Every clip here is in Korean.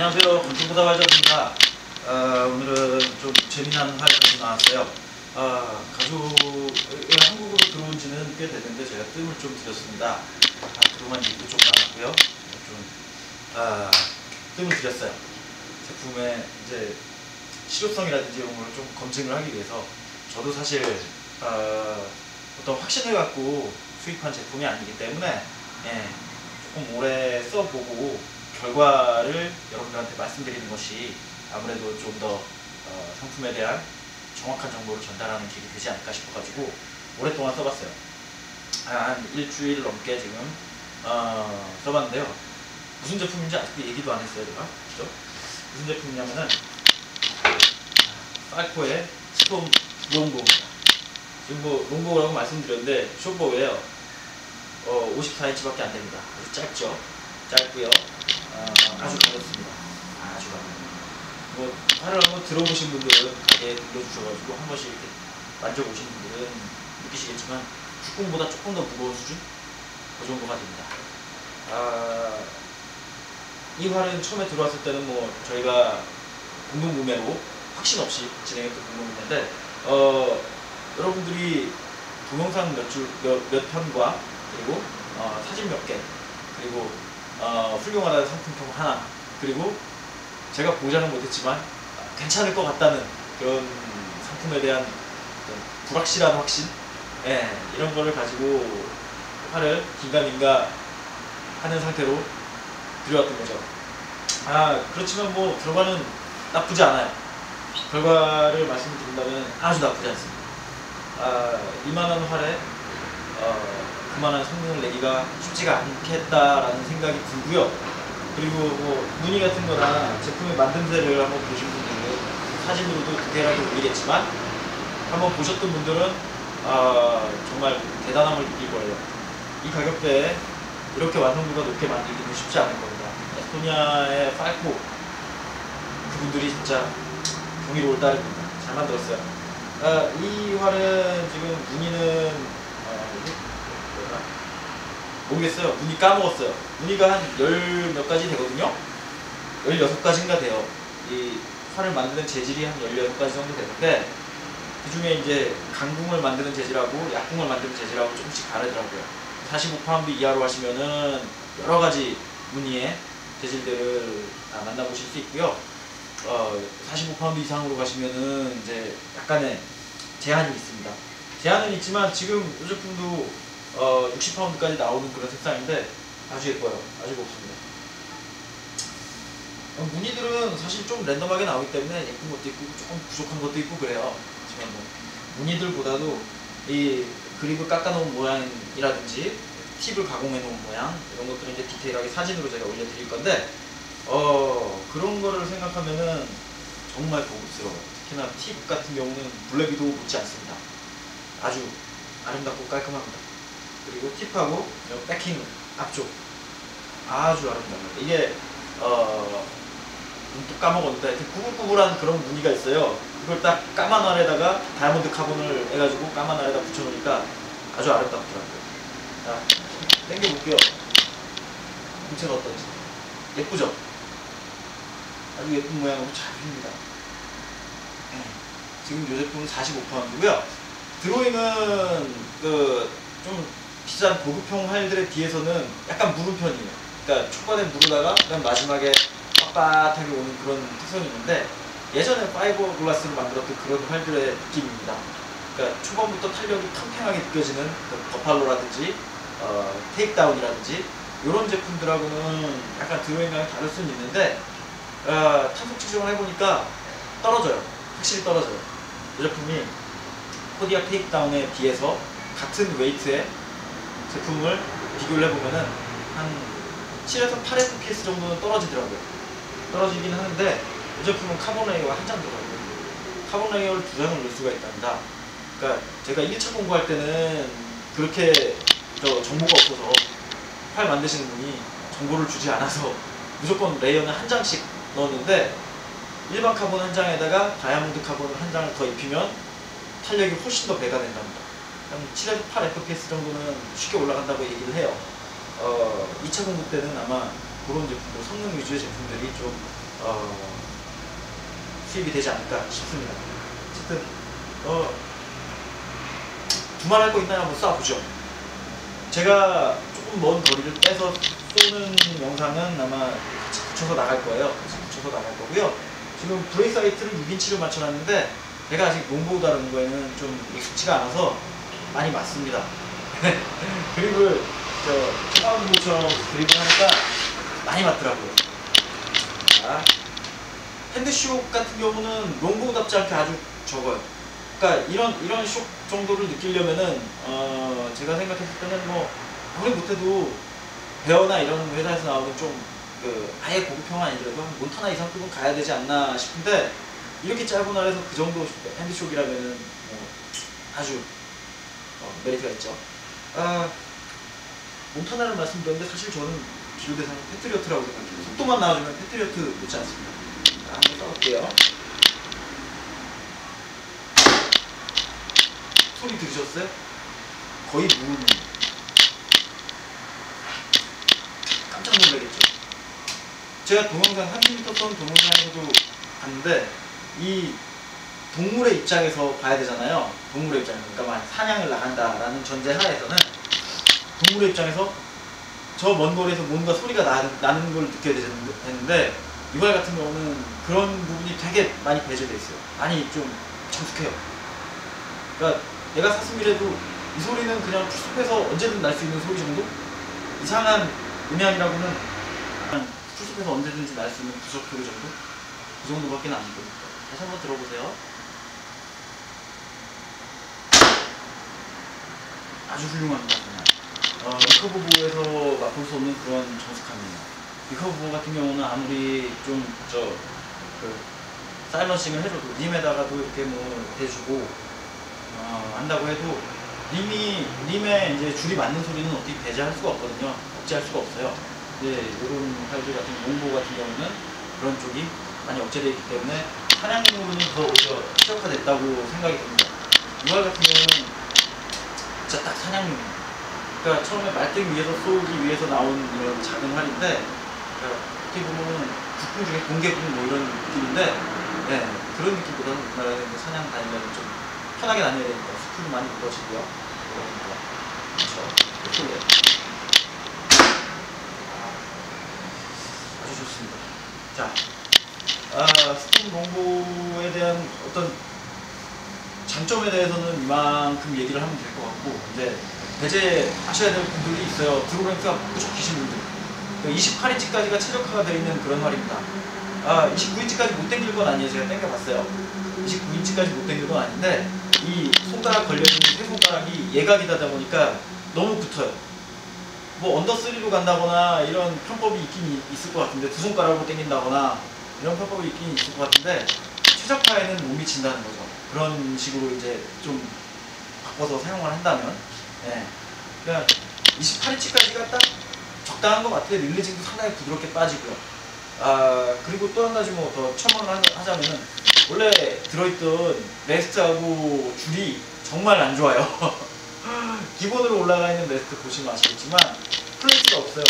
안녕하세요. 건축보다 발전입니다. 어, 오늘은 좀 재미난 활 가지고 나왔어요. 아, 가죽이 한국으로 들어온 지는 꽤 됐는데 제가 뜸을 좀 들였습니다. 아, 그동안 일도 좀 많았고요. 좀 아, 뜸을 들였어요. 제품의 이제 실효성이라든지 이런 걸 좀 검증을 하기 위해서 저도 사실 어, 어떤 확신을 갖고 수입한 제품이 아니기 때문에 예, 조금 오래 써보고 결과를 여러분들한테 말씀드리는 것이 아무래도 좀더 어, 상품에 대한 정확한 정보를 전달하는 길이 되지 않을까 싶어가지고 오랫동안 써봤어요. 한 일주일 넘게 지금 어, 써봤는데요. 무슨 제품인지 아직도 얘기도 안 했어요, 제가. 그죠? 무슨 제품이냐면은 팔코의 스톰 롱보입니다. 지금 뭐 롱보라고 말씀드렸는데 숏보예요. 어, 54인치밖에 안 됩니다. 아주 짧죠. 짧고요. 어, 아주 가볍습니다. 아주. 뭐 팔을 한번 들어보신 분들은 가게에 들려주셔가지고 한 번씩 이렇게 만져보신 분들은 느끼시겠지만 국궁보다 조금 더 무거운 수준? 그 정도가 됩니다. 아, 이 활은 처음에 들어왔을 때는 뭐 저희가 공동구매로 확신 없이 진행했던 공동구매인데 어, 여러분들이 동영상 몇 줄, 몇, 몇 편과 그리고 어, 사진 몇 개, 그리고 어, 훌륭하다는 상품평 하나, 그리고 제가 보장은 못했지만 괜찮을 것 같다는 그런 상품에 대한 불확실한 확신, 예, 이런 거를 가지고 팔을 긴가민가 하는 상태로 들여왔던 거죠. 아, 그렇지만 뭐 결과는 나쁘지 않아요. 결과를 말씀드린다면 아주 나쁘지 않습니다. 아, 이만한 활에 어, 그만한 성능을 내기가 쉽지가 않겠다라는 생각이 들고요. 그리고 뭐 무늬 같은 거나 제품의 만듦새를 한번 보신 분들은 사진으로도 디테일하게 보이겠지만 한번 보셨던 분들은 아, 정말 대단함을 느낄 거예요. 이 가격대에 이렇게 완성도가 높게 만들기는 쉽지 않을 겁니다. 에스토니아의 팔코 그분들이 진짜 경이로울 따름입니다. 잘 만들었어요. 아, 이 활은 지금 무늬는? 모르겠어요. 무늬 까먹었어요. 무늬가 한 열 몇 가지 되거든요. 16가지인가 돼요. 이 활을 만드는 재질이 한 16가지 정도 되는데 그 중에 이제 강궁을 만드는 재질하고 약궁을 만드는 재질하고 조금씩 다르더라고요. 45파운드 이하로 하시면은 여러 가지 무늬의 재질들을 다 만나보실 수 있고요. 어, 45파운드 이상으로 가시면은 이제 약간의 제한이 있습니다. 제한은 있지만 지금 이 제품도 어, 60파운드까지 나오는 그런 색상인데 아주 예뻐요. 아주 곱습니다. 어, 무늬들은 사실 좀 랜덤하게 나오기 때문에 예쁜 것도 있고 조금 부족한 것도 있고 그래요. 하지만 뭐 무늬들보다도 이 그립을 깎아놓은 모양이라든지 팁을 가공해 놓은 모양 이런 것들은 이제 디테일하게 사진으로 제가 올려드릴 건데 어 그런 거를 생각하면은 정말 고급스러워요. 특히나 팁 같은 경우는 블랙이도 못지 않습니다. 아주 아름답고 깔끔합니다. 그리고 팁하고 이 백킹 앞쪽 아주 아름답습니다. 이게 어, 또 까먹었는데 하여튼 구불구불한 그런 무늬가 있어요. 그걸 딱 까만 알에다가 다이아몬드 카본을 해가지고 까만 알에다 붙여놓으니까 아주 아름답더라고요. 자, 당겨볼게요. 문체가 어떤지. 예쁘죠? 아주 예쁜 모양으로 잘 휩니다. 네. 지금 이 제품은 45파운드고요. 드로잉은 그 좀 비싼 고급형 활들에 비해서는 약간 무른 편이에요. 그러니까 초반에 무르다가 그냥 마지막에 빳빳하게 오는 그런 특성이 있는데 예전에 파이버 글라스로 만들었던 그런 활들의 느낌입니다. 그러니까 초반부터 탄력이 팽팽하게 느껴지는 그 버팔로라든지 어, 테이크다운이라든지 이런 제품들하고는 약간 드로잉감이 다를 수는 있는데 어, 탄속 측정을 해보니까 떨어져요. 확실히 떨어져요. 이 제품이 코디아 테이크다운에 비해서 같은 웨이트의 제품을 비교를 해보면은 한 7에서 8fps 정도는 떨어지더라고요. 떨어지긴 하는데 이 제품은 카본 레이어가 한장 들어가고요. 카본 레이어를 두 장을 넣을 수가 있답니다. 그러니까 제가 1차 공부할 때는 그렇게 저 정보가 없어서 팔 만드시는 분이 정보를 주지 않아서 무조건 레이어는 한 장씩 넣었는데 일반 카본 한 장에다가 다이아몬드 카본을 한 장을 더 입히면 탄력이 훨씬 더 배가 된답니다. 한 7에서 8 fps 정도는 쉽게 올라간다고 얘기를 해요. 어, 2차 공부 때는 아마 그런 제품들, 성능 위주의 제품들이 좀 어, 수입이 되지 않을까 싶습니다. 어쨌든 어, 두말 할 거 있나요? 한번 쏴보죠. 제가 조금 먼 거리를 빼서 쏘는 영상은 아마 같이 붙여서 나갈 거예요. 같이 붙여서 나갈 거고요. 지금 브레이 사이트를 6인치로 맞춰놨는데 제가 아직 다루는 거에는 좀 익숙치가 않아서 많이 맞습니다. 그립을 저 차가운구처럼 그립을 하니까 많이 맞더라고요. 자, 핸드쇼 같은 경우는 롱보답지 않게 아주 적어요. 그러니까 이런 이런 쇼 정도를 느끼려면은 어 제가 생각했을 때는 뭐 아무리 못해도 베어나 이런 회사에서 나오는 좀 그 아예 고급형 아니더라도 한 몬타나 이상 급은 가야 되지 않나 싶은데 이렇게 짧은 날에서 그 정도 핸드쇼이라면은 뭐 아주 어, 메리트가 있죠. 아 몬타나를 말씀드렸는데 사실 저는 비교 대상은 패트리어트라고 생각해요. 속도만 나와주면 패트리어트 못지 않습니다. 자, 한번 써볼게요. 소리 들으셨어요? 거의 무음. 깜짝 놀라겠죠? 제가 동영상 30m 선 동영상에서도 봤는데 이 동물의 입장에서 봐야 되잖아요. 동물의 입장에서. 그러니까 만약 사냥을 나간다라는 전제 하에서는 동물의 입장에서 저 먼 거리에서 뭔가 소리가 나, 나는 걸 느껴야 되는- 되는데 이발 같은 경우는 그런 부분이 되게 많이 배제돼 있어요. 많이 좀 정숙해요. 그러니까 내가 사슴이라도 이 소리는 그냥 풀숲에서 언제든 날 수 있는 소리 정도? 이상한 음향이라고는 그냥 풀숲에서 언제든지 날 수 있는 부적 소리 정도? 그 정도밖에 안 됩니다. 다시 한번 들어보세요. 아주 훌륭합니다. 정말. 어, 리커버보에서 맛볼 수 없는 그런 정숙함이에요. 리커버보 같은 경우는 아무리 좀, 저, 그, 사이먼싱을 해줘도, 림에다가도 이렇게 뭐, 대주고, 어, 한다고 해도, 림이, 림에 이제 줄이 맞는 소리는 어떻게 배제할 수가 없거든요. 억제할 수가 없어요. 이제, 요런 파일들 같은, 용보 같은 경우는 그런 쪽이 많이 억제되어 있기 때문에, 사냥 부분은 더 오히려 최적화됐다고 생각이 듭니다. 이월 같은 경우는 진짜 딱 사냥용. 그러니까 처음에 말등 위에서 쏘기 위해서 나온 이런 작은 활인데 그러니까 어떻게 보면은 국궁 중에 공개국 뭐 이런 느낌인데 네, 그런 느낌보다는 우리나라에 이제 사냥 다니려면 좀 편하게 다녀야 되니까 수풀도 많이 묻어지고요. 그러니까 그렇죠. 이쪽에 아주 좋습니다. 자, 아, 스팀 공부에 대한 어떤 장점에 대해서는 이만큼 얘기를 하면 될 것 같고 이제 배제하셔야 될 분들이 있어요. 드로랭크가 무척 기신 분들. 28인치까지가 최적화가 되어 있는 그런 활입니다. 아, 29인치까지 못 당길 건 아니에요. 제가 당겨봤어요. 29인치까지 못 당길 건 아닌데 이 손가락 걸려있는 세 손가락이 예각이다 보니까 너무 붙어요. 뭐 언더 3로 간다거나 이런 편법이 있긴 이- 있을 것 같은데 두 손가락으로 당긴다거나 이런 편법이 있긴 있을 것 같은데 최적화에는 못 미친다는 거죠. 그런 식으로 이제 좀 바꿔서 사용을 한다면 예. 그냥 28인치까지가 딱 적당한 것 같아요. 릴리징도 상당히 부드럽게 빠지고요. 아 그리고 또 한 가지 뭐 더 첨언을 하- 하자면은 원래 들어있던 레스트하고 줄이 정말 안 좋아요. 기본으로 올라가 있는 레스트 보시면 아시겠지만 플레이트가 없어요.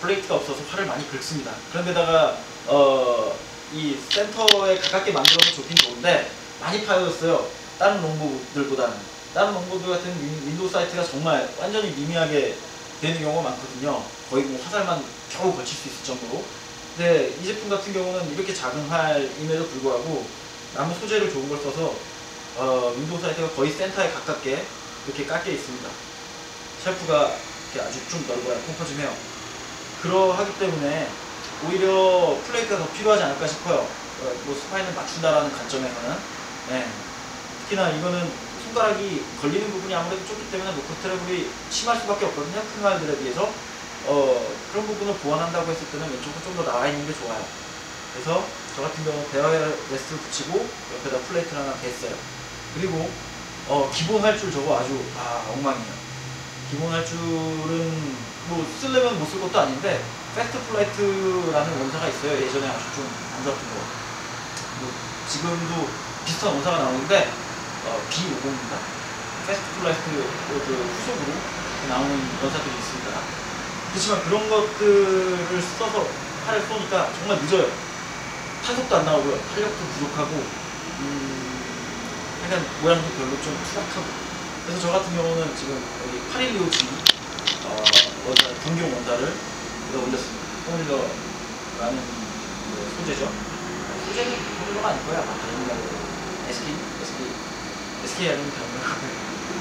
플레이트가 없어서 활을 많이 긁습니다. 그런데다가 어, 이 센터에 가깝게 만들어서 좋긴 좋은데 많이 파였어요. 다른 롱보들보다는. 다른 롱보드 같은 윈- 윈도우 사이트가 정말 완전히 미미하게 되는 경우가 많거든요. 거의 뭐 화살만 겨우 거칠 수 있을 정도로. 근데 이 제품 같은 경우는 이렇게 작은 활임에도 불구하고 나무 소재를 좋은 걸 써서 어, 윈도우 사이트가 거의 센터에 가깝게 이렇게 깎여 있습니다. 셰프가 이렇게 아주 좀 넓어요. 컴퍼즘해요. 그러하기 때문에 오히려 플레이트가 더 필요하지 않을까 싶어요. 어, 뭐 스파인을 맞춘다라는 관점에서는. 네. 특히나 이거는 손가락이 걸리는 부분이 아무래도 좁기 때문에 노크 트래블이 심할 수밖에 없거든요. 큰 말들에 비해서. 어, 그런 부분을 보완한다고 했을 때는 왼쪽은 좀 더 나와 있는 게 좋아요. 그래서 저 같은 경우 베어에 레스트를 붙이고 옆에다 플레이트를 하나 댔어요. 그리고 어, 기본 활줄 저거 아주 아 엉망이에요. 기본 활줄은 뭐 쓰려면 못 쓸 것도 아닌데 패스트 플라이트라는 원사가 있어요. 예전에 아주 좀 안 좋았던 거. 뭐 지금도 비슷한 원사가 나오는데 어, B50입니다. 패스트 플라이트 그 후속으로 나오는 원사들이 있습니다. 그렇지만 그런 것들을 써서 팔을 쏘니까 정말 늦어요. 탄속도 안 나오고요. 탄력도 부족하고, 음, 약간 모양도 별로 좀 투박하고. 그래서 저 같은 경우는 지금 여기 8125G, 어, 원단을 여기다 올렸습니다. 포뮬러라는 그 소재죠. 소재는 포뮬러가 아닐 거야. 아마 다이니라고. SK? SK? SK 아니면 다이니라고.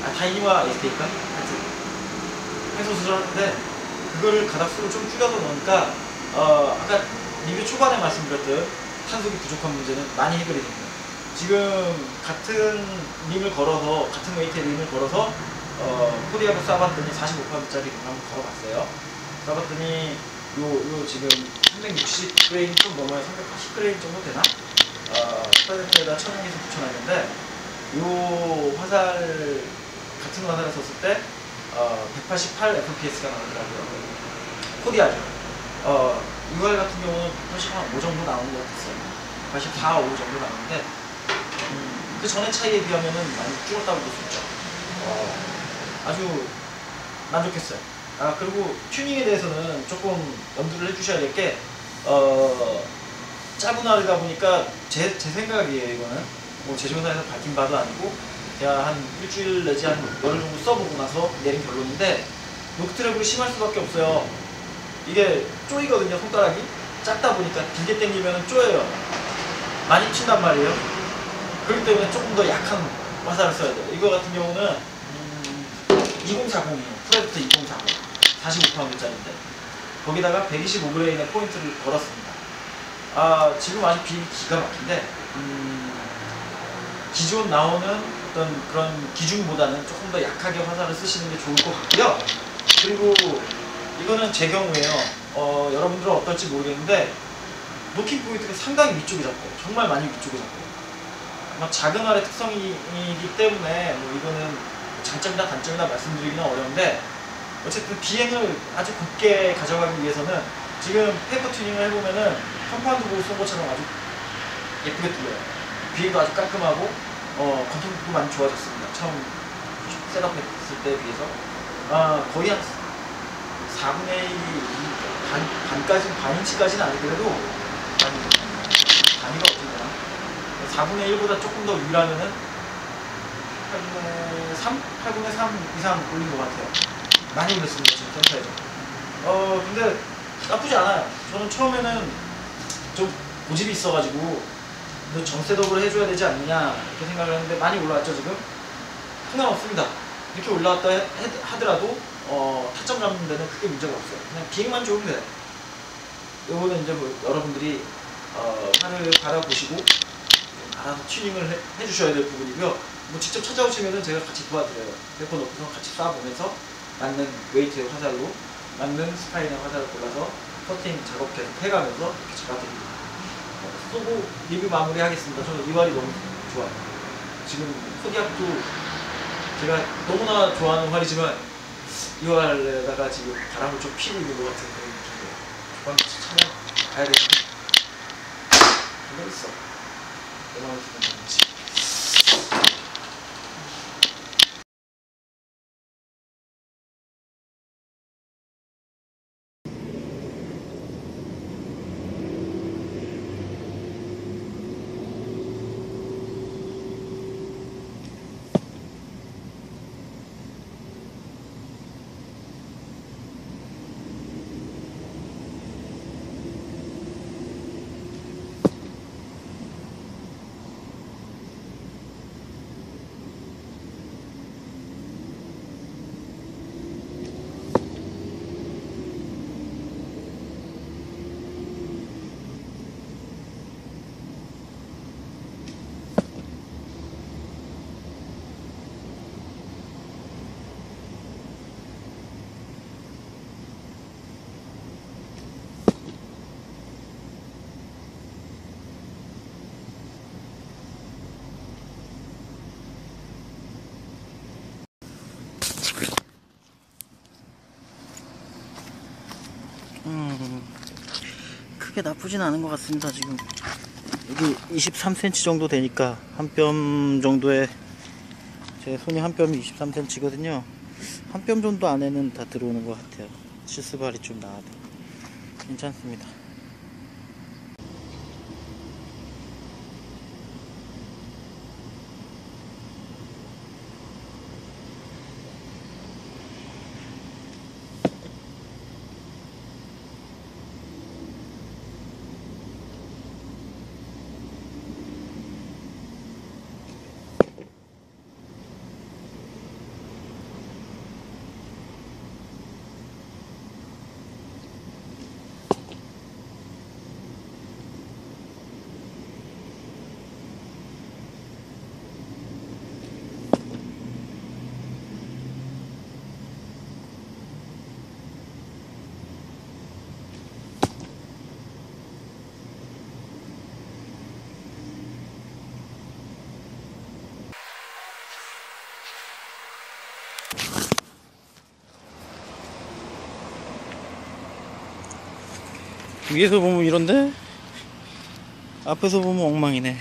아, 다이니와 SK일까? 하여튼. 해서 수정하는데, 그거를 가닥수를 좀 줄여서 넣으니까, 어, 아까 리뷰 초반에 말씀드렸던 탄속이 부족한 문제는 많이 해결이 됩니다. 지금 같은 림을 걸어서, 같은 웨이트의 림을 걸어서, 어, 코디아로 쏴봤더니 45파운드짜리 림을 한번 걸어봤어요. 쏴봤더니, 요, 요 지금 360그레인 좀 넘어야 380그레인 정도 되나? 어, 스파이더에다 천연기술 붙여놨는데, 요 화살, 같은 화살을 썼을 때, 어, 188 FPS가 나오더라고요. 코디아죠. 어, UR 같은 경우는 185 정도 나오는 것 같았어요. 84, 5 정도 나오는데, 음, 그 전에 차이에 비하면은 많이 줄었다고 볼 수 있죠. 어, 아주 만족했어요. 아, 그리고 튜닝에 대해서는 조금 염두를 해주셔야 될 게, 어, 짜분하다 보니까 제, 제 생각이에요, 이거는. 뭐 제조사에서 밝힌 바도 아니고, 제가 한 일주일 내지 한 열흘 정도 써보고 나서 내린 결론인데, 노크트랩으로 심할 수밖에 없어요. 이게 쪼이거든요, 손가락이. 작다 보니까 길게 당기면 쪼여요. 많이 튄단 말이에요. 그렇기 때문에 조금 더 약한 화살을 써야 돼요. 이거 같은 경우는 음, 2040이에요. 프레부터 2040. 45파운드짜리인데. 거기다가 125g의 포인트를 걸었습니다. 아, 지금 아주 비 기가 막힌데, 음, 기존 나오는 어떤 그런 기준보다는 조금 더 약하게 화살을 쓰시는 게 좋을 것 같고요. 그리고 이거는 제 경우에요. 어, 여러분들은 어떨지 모르겠는데, 노킹 포인트가 상당히 위쪽에 잡고, 정말 많이 위쪽에 잡고. 아마 작은 알의 특성이기 때문에, 뭐 이거는 장점이나 단점이나 말씀드리기는 어려운데, 어쨌든 비행을 아주 곱게 가져가기 위해서는 지금 페이퍼 튜닝을 해보면은 컴파운드 보고 쏜 것처럼 아주 예쁘게 뚫려요. 비행도 아주 깔끔하고, 어, 컨트롤도 많이 좋아졌습니다. 처음 셋업했을 때에 비해서. 아, 거의 한 4분의 1, 반, 반까지, 반인치까지는 아니더라도, 한, 단위가 되나? 4분의 1보다 조금 더 위라면은, 8분의 3? 8분의 3 이상 올린 것 같아요. 많이 올렸습니다, 지금 센터에서. 어, 근데 나쁘지 않아요. 저는 처음에는 좀 고집이 있어가지고, 너 정셋업을 해줘야 되지 않느냐, 이렇게 생각을 했는데, 많이 올라왔죠, 지금? 상관없습니다. 이렇게 올라왔다 하더라도, 어, 타점 잡는 데는 크게 문제가 없어요. 그냥 비행만 좋으면 돼요. 요거는 이제 뭐 여러분들이, 어, 하늘 바라보시고, 좀 알아서 튜닝을 해, 해주셔야 될 부분이고요. 뭐 직접 찾아오시면은 제가 같이 도와드려요. 페퍼 놓고서 같이 쏴보면서 맞는 웨이트의 화살로, 맞는 스파인의 화살을 골라서 커팅 작업 계속 해가면서 이렇게 잡아드립니다. 어, 쏘고 리뷰 마무리 하겠습니다. 저는 이 활이 너무 좋아요. 지금 코디압도 제가 너무나 좋아하는 활이지만 이 활에다가 지금 바람을 좀 피고 있는 것 같은 그런 느낌이에요. 조금 참여 가야 되는데 그거 있어. 내 마음에 드는 건지. 크게 나쁘진 않은 것 같습니다. 지금 여기 23cm 정도 되니까 한 뼘 정도에 제 손이 한 뼘이 23cm거든요. 한 뼘 정도 안에는 다 들어오는 것 같아요. 실수발이 좀 나와도 괜찮습니다. 위에서 보면 이런데? 앞에서 보면 엉망이네